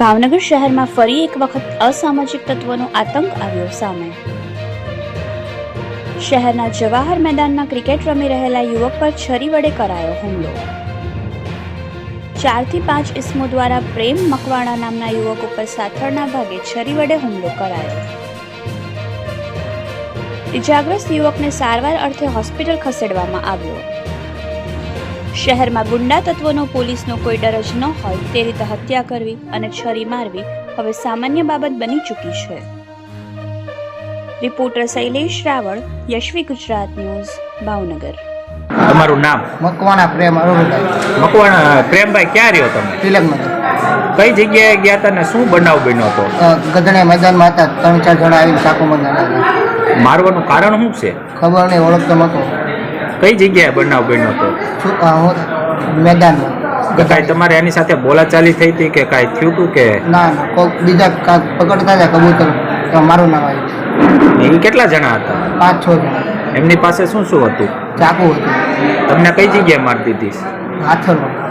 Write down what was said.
ભાવનગર શહેરમાં ફરી એક વખત અસામાજિક તત્વોનો આતંક આવ્યો સામે. શહેરના જવાહર મેદાનમાં ક્રિકેટ રમી રહેલા યુવક પર છરી વડે કરાયો હુમલો. ચારથી પાંચ ઇસમો દ્વારા પ્રેમ મકવાણા નામના યુવક ઉપર સાથળના ભાગે છરી વડે હુમલો કરાયો. ઇજાગ્રસ્ત યુવકને સારવાર અર્થે હોસ્પિટલ ખસેડવામાં આવ્યો. શહેરમાં ગુંડા તત્વોનો પોલીસનો કોઈ ડર જ ન હોય તે રીતે હત્યા કરવી અને છરી મારવી હવે સામાન્ય બાબત બની ચૂકી છે. Reporter Shailesh Raval Yashvi Gujarat news Bhavnagar. તમારું નામ? મકવાણા પ્રેમ અરુણભાઈ. મકવાણા પ્રેમભાઈ ક્યાં રહ્યો તમે? તિલકનગર. કઈ જગ્યાએ ગયા હતા ને શું બનાવ બન્યો હતો? ગધણે મેદાનમાં હતા ત્રણ ચાર જણા આવીને ચાકુ મારવાનું કારણ શું છે? ખબર નહીં ઓળખતો નહોતો. કઈ જગ્યાએ બનાવ બન્યો હતો? મેદાનમાં. કાંઈ તમારે એની સાથે બોલાચાલી થઈ હતી કે કાંઈ થયું હતું કે? ના ના કોઈક બીજા કાંઈક પકડતા હતા કબૂતર. તો મારું નામ આવ્યું. એ કેટલા જણા હતા? પાંચ છ જણા. એમની પાસે શું શું હતું? ચાકુ હતું. તમને કઈ જગ્યાએ મારતી હતી? હાથરમાં.